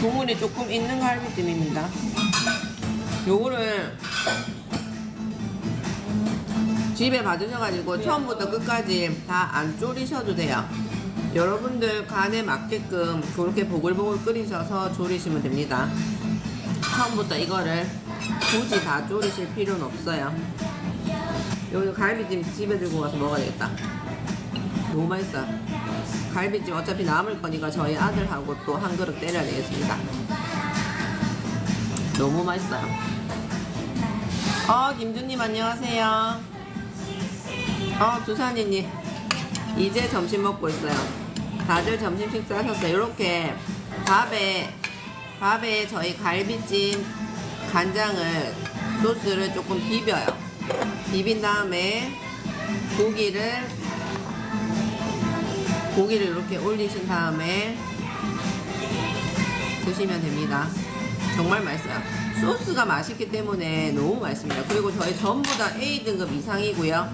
국물이 조금 있는 갈비찜입니다. 요거를 집에 받으셔가지고 처음부터 끝까지 다 안 졸이셔도 돼요. 여러분들 간에 맞게끔 그렇게 보글보글 끓이셔서 졸이시면 됩니다. 처음부터 이거를 굳이 다 졸이실 필요는 없어요. 여기 갈비찜 집에 들고 가서 먹어야 되겠다. 너무 맛있어. 갈비찜 어차피 남을 거니까 저희 아들하고 또 한 그릇 때려야 되겠습니다. 너무 맛있어요. 어, 김준님 안녕하세요. 어, 두산이님. 이제 점심 먹고 있어요. 다들 점심 식사하셨어요. 이렇게 밥에, 밥에 저희 갈비찜 간장을, 소스를 조금 비벼요. 비빈 다음에 고기를 고기를 이렇게 올리신 다음에 드시면 됩니다. 정말 맛있어요. 소스가 맛있기 때문에 너무 맛있습니다. 그리고 저희 전부 다 A 등급 이상이고요.